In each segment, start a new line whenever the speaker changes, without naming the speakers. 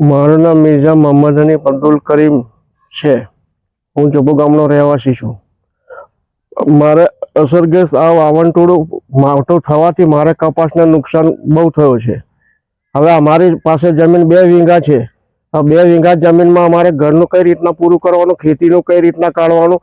મારું નામ મિર્ઝા મોહમ્મદ અલી અબ્દુલ કરીમ છે. હું ચોપો ગામનો રહેવાસી છું. મારે અસરગ્રસ્ત આ વાવણટોળું માવઠું થવાથી મારે કપાસને નુકસાન બહુ થયું છે. હવે અમારી પાસે જમીન બે વીંગા છે. આ બે વીંગા જમીનમાં અમારે ઘરનું કઈ રીતના પૂરું કરવાનું, ખેતીનું કઈ રીતના કાઢવાનું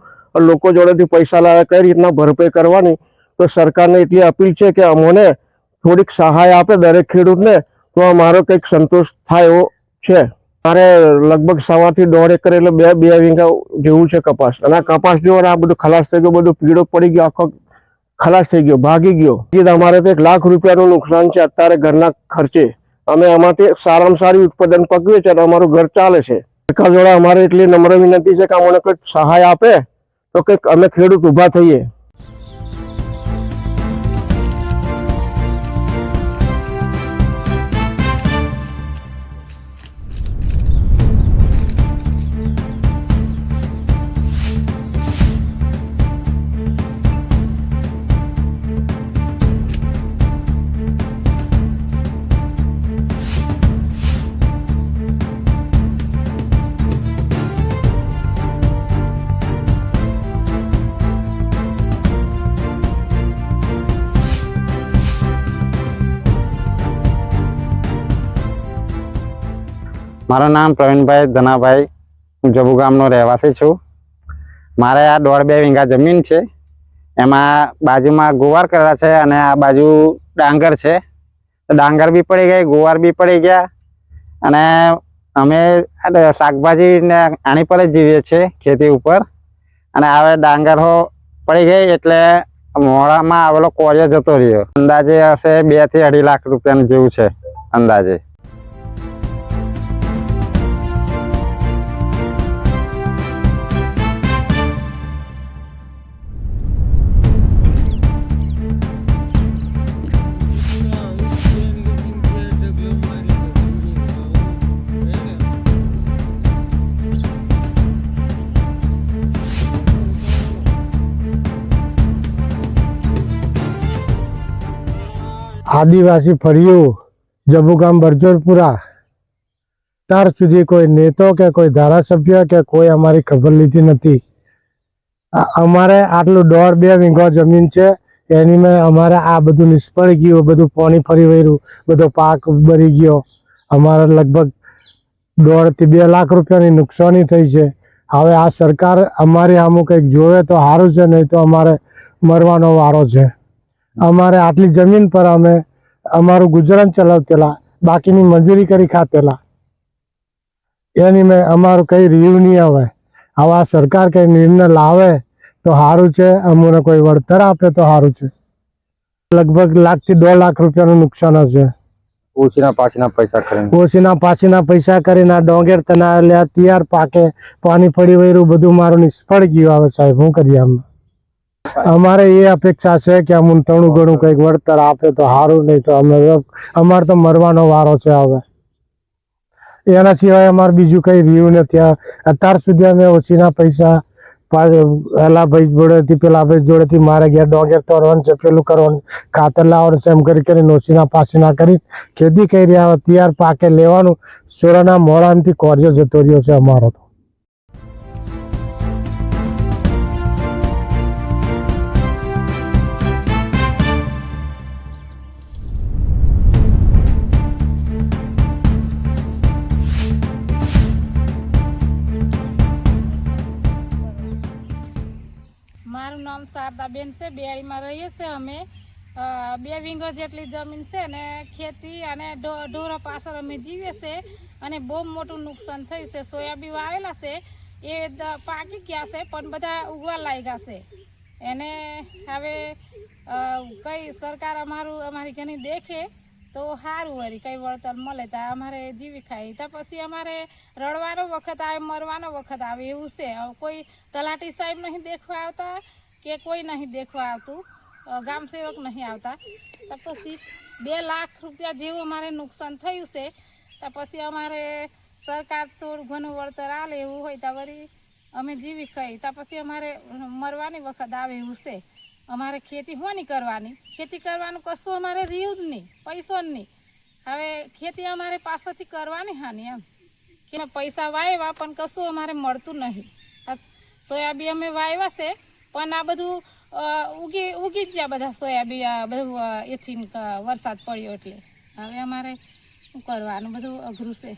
લોકો જોડેથી પૈસા લાવે, કઈ રીતના ભરપાઈ કરવાની, તો સરકારને એટલી અપીલ છે કે અમોને થોડીક સહાય આપે દરેક ખેડૂતને, તો અમારો કંઈક સંતોષ થાય એવો છે. મારે લગભગ સવાથી દોઢ એકર એટલે બે બે વીંગા જેવું છે કપાસ. અને આ કપાસ જો આ બધું ખલાસ થઈ ગયું, બધું પીળો પડી ગયો, આખો ખલાસ થઈ ગયો, ભાગી ગયો. એ અમારે તો એક લાખ રૂપિયાનું નુકસાન છે અત્યારે ઘરના ખર્ચે. અમે આમાંથી સારામાં સારી ઉત્પાદન પકવીએ છીએ અને અમારું ઘર ચાલે છે. સરકાર જોડે અમારે એટલી નમ્ર વિનંતી છે કે અમને કંઈક સહાય આપે, તો કંઈક અમે ખેડૂત ઊભા થઈએ.
મારું નામ પ્રવીણભાઈ ધનાભાઈ. હું જબુ ગામનો રહેવાસી છું. મારે આ દોઢ બે વીંગા જમીન છે. એમાં બાજુમાં ગુવાર કરેલા છે અને આ બાજુ ડાંગર છે. ડાંગર બી પડી ગઈ, ગુવાર બી પડી ગયા. અને અમે શાકભાજીને આની પર જ જીવીએ છીએ ખેતી ઉપર. અને હવે ડાંગર પડી ગઈ એટલે મોડામાં આવેલો કોરિયો જતો રહ્યો. અંદાજે હશે બેથી અઢી લાખ રૂપિયાનું જેવું છે અંદાજે.
આદિવાસી ફળિયું જબુગામ બરજોરપુરા ત્યાર સુધી કોઈ નેતો કે કોઈ ધારાસભ્ય કે કોઈ અમારી ખબર લીધી નથી. અમારે આટલું દોઢ બે વીંઘો જમીન છે, એની મેં અમારે આ બધું નિષ્ફળ ગયું બધું પાણી ફરી વળ્યું, બધો પાક બરી ગયો. અમારે લગભગ દોઢથી બે લાખ રૂપિયાની નુકસાની થઈ છે. હવે આ સરકાર અમારી આમું કંઈક જોવે તો સારું છે, નહીં તો અમારે મરવાનો વારો છે. અમારે આટલી જમીન પર અમે અમારું ગુજરાન ચલાવતેલા બાકીની મજૂરી કરી ખાતેલા. એની મેં અમારું કઈ રહ્યું નહીં આવે. આવા સરકાર કઈ નિર્ણય લાવે તો સારું છે અમને કોઈ વળતર આપે તો સારું છે. લગભગ લાખથી દોઢ લાખ રૂપિયાનું નુકસાન હશે.
ઓછીના પાછીના પૈસા કરીને.
ઓછીના પાછીના પૈસા કરીને આ ડોંગેર તના લ્યા તૈયાર પાકે પાણી પડી વયરું બધું મારું નિષ્ફળ ગયું આવે સાહેબ હું કરીએ આમ. અમારે એ અપેક્ષા છે કે અમને થોડું ઘણું કંઈક વળતર આપે તો સારું, નહીં તો અમે અમારે તો મરવાનો વારો છે હવે. એના સિવાય અમારે બીજું કંઈ રહ્યું નથી. અત્યાર સુધી અમે ઓછીના પૈસા પેલા ભાઈ જોડેથી, પેલા ભાઈ જોડેથી મારે ગયા ડોગેર તોડવાનું છે, પેલું કરવાનું, ખાતર લાવવાનું છે, એમ કરી કરીને ઓછીના પાછીના કરી ખેતી કરી રહ્યા. ત્યાર પાકે લેવાનું. સોરાના મોડાથી કોરિયો જતો રહ્યો છે અમારો તો.
શારદાબેન છે બેડીમાં રહીએ છીએ અમે. બે વિંગો જેટલી જમીન છે ને ખેતી અને ઢોરો પાછળ અમે જીવીએ છીએ અને બહુ મોટું નુકસાન થયું છે. સોયાબીન વાવેલા છે, એ પાકી ગયા છે, પણ બધા ઉગવા લાગ્યા છે. એને હવે કઈ સરકાર અમારું, અમારી ઘણી દેખે તો સારું હરી કઈ વળતર મળે તો અમારે જીવી ખાઈ તો પછી અમારે રડવાનો વખત આવે, મરવાનો વખત આવે એવું છે. કોઈ તલાટી સાહેબ નહીં દેખવા આવતા કે કોઈ નહીં દેખવા આવતું. ગામ સેવક નહીં આવતા. તો પછી બે લાખ રૂપિયા જેવું અમારે નુકસાન થયું છે. તો પછી અમારે સરકાર થોડું ઘણું વળતર આલે એવું હોય તો વળી અમે જીવી ખાઈ તો પછી અમારે મરવાની વખત આવે એવું છે. અમારે ખેતી હોની કરવાની? ખેતી કરવાનું કશું અમારે રહ્યું જ નહીં. પૈસો જ નહીં. હવે ખેતી અમારે પાછળથી કરવાની હાની એમ. કે પૈસા વાવ્યા પણ કશું અમારે મળતું નહીં. સોયાબી અમે વાવ્યા છે. પણ આ બધું ઉગી ઉગી જ ગયા બધા સોયાબીન આ બધું એથી વરસાદ પડ્યો એટલે. હવે અમારે શું કરવાનું? બધું અઘરું છે.